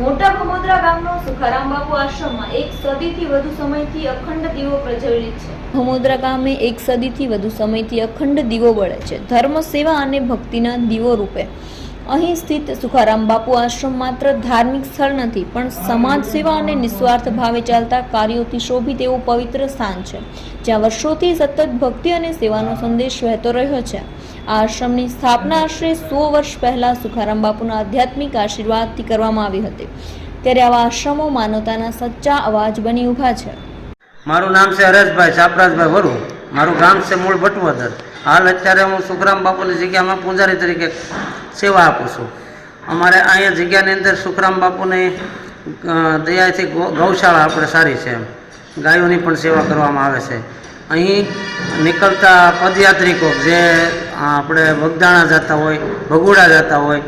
મોટા ભમોદરા ગામનો સુખારામ બાપુ આશ્રમમાં એક સદીથી વધુ સમયથી અખંડ દીવો પ્રજ્વલિત છે. ભમોદરા ગામે એક સદીથી વધુ સમયથી અખંડ દીવો બળે છે. ધર્મ સેવા અને ભક્તિના દીવો રૂપે અહીં સ્થિત સુખારામ બાપુ આશ્રમ માત્ર ધાર્મિક સ્થળ નથી, પણ સમાજ સેવા અને નિસ્વાર્થ ભાવે ચાલતા કાર્યોથી શોભિત એવું પવિત્ર સ્થાન છે, જ્યાં વર્ષોથી સતત ભક્તિ અને સેવાનો સંદેશ વહેતો રહ્યો છે. આ આશ્રમની સ્થાપના આશરે સો વર્ષ પહેલા સુખારામ બાપુના આધ્યાત્મિક આશીર્વાદથી કરવામાં આવી હતી. ત્યારે આવા આશ્રમો માનવતાના સચ્ચા અવાજ બની ઊભા છે. મારું નામ છે હરેશભાઈ, સાપરાજભાઈ વરુ. મારું ગામ છે મૂળ ભટવદર. હાલ અત્યારે હું સુખરામ બાપુની જગ્યામાં પૂજારી તરીકે સેવા આપું છું. અમારે અહીંયા જગ્યાની અંદર સુખરામ બાપુની દયાથી ગૌશાળા આપણે સારી છે એમ. ગાયોની પણ સેવા કરવામાં આવે છે. અહીં નીકળતા પદયાત્રિકો જે આપણે બગદાણા જતા હોય, ભગુડા જતા હોય,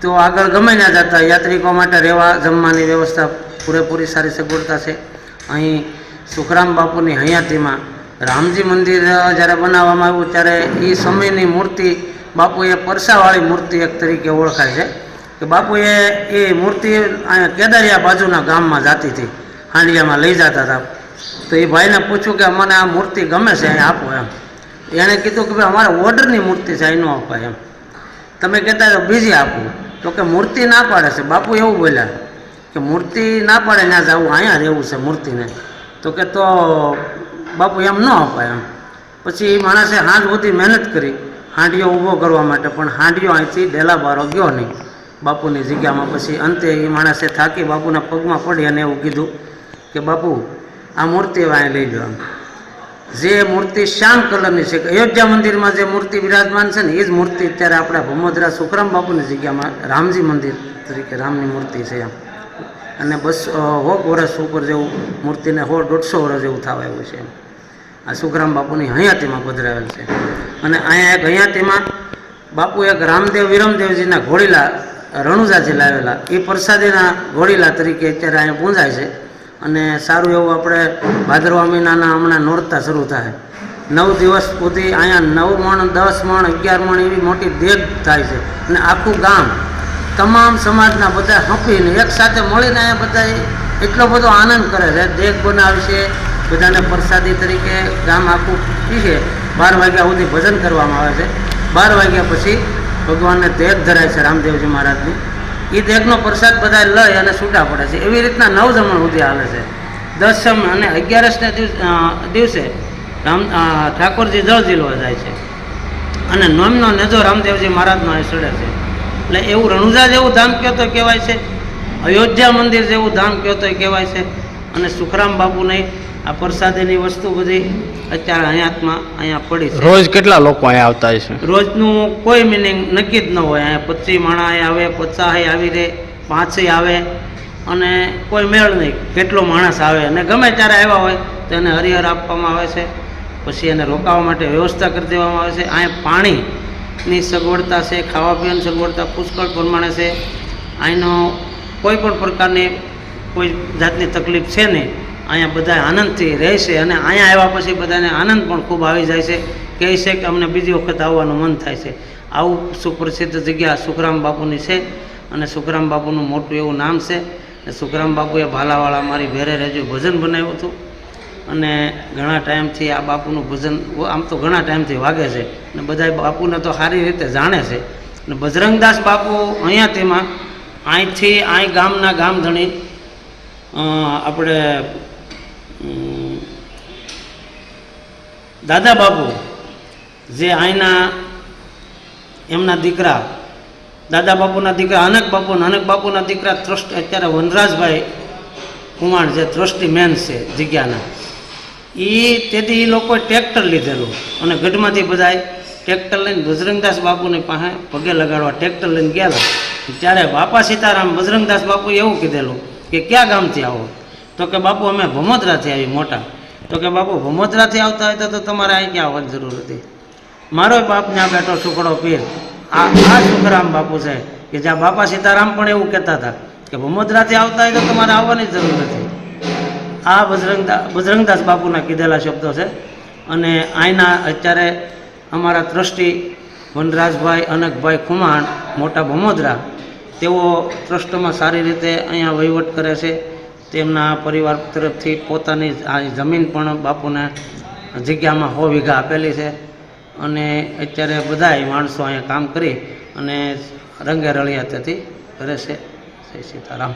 તો આગળ ગમે ના જતા યાત્રિકો માટે રહેવા, જમવાની વ્યવસ્થા પૂરેપૂરી સારી સગવડતા છે. અહીં સુખરામ બાપુની હયાતીમાં રામજી મંદિર જ્યારે બનાવવામાં આવ્યું ત્યારે એ સમયની મૂર્તિ બાપુએ પરસાવાળી મૂર્તિ એક તરીકે ઓળખાય છે કે બાપુએ એ મૂર્તિ અહીંયા કેદારિયા બાજુના ગામમાં જાતી હતી, હાંડિયામાં લઈ જતા હતા. તો એ ભાઈને પૂછ્યું કે મને આ મૂર્તિ ગમે છે, અહીં આપો એમ. એણે કીધું કે ભાઈ, અમારે ઓર્ડરની મૂર્તિ છે, અહીં ન અપાય એમ. તમે કહેતા તો બીજી આપું. તો કે મૂર્તિ ના પાડે છે. બાપુ એવું બોલ્યા કે મૂર્તિ ના પાડે ત્યાં જવું અહીંયા રહેવું છે મૂર્તિને. તો કે તો બાપુ એમ ન અપાય એમ. પછી એ માણસે હાંજ સુધી મહેનત કરી. હાંડિયો ઊભો કરવા માટે પણ હાંડિયો અહીંથી ડેલા બારો ગયો નહીં. બાપુની જગ્યામાં પછી અંતે એ માણસે થાકી બાપુના પગમાં પડી અને એવું કીધું કે બાપુ, આ મૂર્તિ અહીં લઈ લો જે મૂર્તિ શ્યામ કલરની છે, અયોધ્યા મંદિરમાં જે મૂર્તિ વિરાજમાન છે ને, એ જ મૂર્તિ અત્યારે આપણા ભમોદરા સુખરામ બાપુની જગ્યામાં રામજી મંદિર તરીકે રામની મૂર્તિ છે એમ. અને બસ હોક વર્ષ ઉપર જેવું મૂર્તિને સો દોઢસો વર્ષ જેવું થવા આવ્યું છે આ સુખરામ બાપુની હયાતીમાં પધરાવેલ છે. અને અહીંયા એક હયાતીમાં બાપુ એક રામદેવ વિરમદેવજીના ઘોડીલા, રણુજાથી લાવેલા. એ પ્રસાદીના ઘોડીલા તરીકે અત્યારે અહીંયા પૂંજાય છે. અને સારું એવું આપણે ભાદરવા મહિનાના હમણાં નોરતા શરૂ થાય. નવ દિવસ સુધી અહીંયા નવ મણ, દસ મણ, અગિયાર મણ એવી મોટી દેગ થાય છે. અને આખું ગામ તમામ સમાજના બધા હંપીને એક સાથે મળીને અહીંયા બધા એટલો બધો આનંદ કરે છે. દેગ બનાવશે બધાને પ્રસાદી તરીકે ગામ આખું પીશે બાર વાગ્યા સુધી ભજન કરવામાં આવે છે. બાર વાગ્યા પછી ભગવાનને દેખ ધરાય છે રામદેવજી મહારાજની. એ દેગનો પ્રસાદ બધા લઈ અને છૂટા પડે છે. એવી રીતના નવ જમણ સુધી હાલે છે. દસમ અને અગિયારસના દિવસ રામ ઠાકોરજી જળ ઝીલવા જાય છે. અને નોમનો નેજો રામદેવજી મહારાજનો અહીં સડે છે. એટલે એવું રણુજા જેવું ધામ કયો તો કહેવાય છે? અયોધ્યા મંદિર જેવું ધામ કયો તો કહેવાય છે? અને સુખરામ બાપુને આ પ્રસાદીની વસ્તુ બધી અત્યારે હયાતમાં અહીંયા પડી છે. રોજ કેટલા લોકો અહીંયા આવતા છે? રોજનું કોઈ મિનિંગ નક્કી જ ન હોય. અહીંયા પચીસ માણા આવે પચાસ આવી રહે પાંચે આવે અને કોઈ મેળ નહીં. કેટલો માણસ આવે અને ગમે ત્યારે આવ્યા હોય તો એને હરિહર આપવામાં આવે છે. પછી એને રોકાવા માટે વ્યવસ્થા કરી દેવામાં આવે છે. અહીંયા પાણીની સગવડતા છે, ખાવા પીવાની સગવડતા પુષ્કળ પ્રમાણે છે. અહીંનો કોઈ પણ પ્રકારની કોઈ જાતની તકલીફ છે નહીં. અહીંયા બધા આનંદથી રહે છે અને અહીંયા આવ્યા પછી બધાને આનંદ પણ ખૂબ આવી જાય છે. કહે છે કે અમને બીજી વખત આવવાનું મન થાય છે. આવું સુપ્રસિદ્ધ જગ્યા સુખરામ બાપુની છે અને સુખરામ બાપુનું મોટું એવું નામ છે. સુખરામ બાપુએ ભાલાવાળા મારી ભેરે રહેજો ભજન બનાવ્યું હતું. અને ઘણા ટાઈમથી આ બાપુનું ભજન, આમ તો ઘણા ટાઈમથી વાગે છે. અને બધા બાપુને તો સારી રીતે જાણે છે. અને બજરંગદાસ બાપુ અહીંયા તેમાં અહીંથી અહીં ગામના ગામધણી આપણે દાદા બાપુ, જે અહીંના એમના દીકરા, દાદા બાપુના દીકરા, અનક બાપુ અનક બાપુના દીકરા ટ્રસ્ટ અત્યારે વનરાજભાઈ કુમાર જે ટ્રસ્ટી મેન છે જગ્યાના. એ તેથી એ લોકોએ ટ્રેક્ટર લીધેલું. અને ગઢમાંથી બધાય ટ્રેક્ટર લઈને બજરંગદાસ બાપુની પાસે પગે લગાડવા ટ્રેક્ટર લઈને ગયેલા. ત્યારે બાપા સીતારામ બજરંગદાસ બાપુએ એવું કીધેલું કે ક્યાં ગામથી આવો? તો કે બાપુ, અમે ભમોદરાથી આવી મોટા. તો કે બાપુ ભમોદરાથી આવતા હોય તો તમારે અહીં ક્યાં આવવાની જરૂર હતી? મારો બાપ આ બેઠો સુખડો પીર. આ આ સુખરામ બાપુ છે કે જ્યાં બાપા સીતારામ પણ એવું કહેતા હતા કે ભમોદરાથી આવતા હોય તો તમારે આવવાની જરૂર નથી. આ બજરંગદા બજરંગદાસ બાપુના કીધેલા શબ્દો છે. અને અહીંના અત્યારે અમારા ટ્રસ્ટી વનરાજભાઈ અનકભાઈ ખુમાણ, મોટા ભમોદરા, તેઓ ટ્રસ્ટમાં સારી રીતે અહીંયા વહીવટ કરે છે. તેમના પરિવાર તરફથી પોતાની આ જમીન પણ બાપુને જગ્યામાં હો વીઘા આપેલી છે. અને અત્યારે બધાય માણસો અહીંયા કામ કરી અને રંગે રળિયાતેથી કરે છે. જય સીતારામ.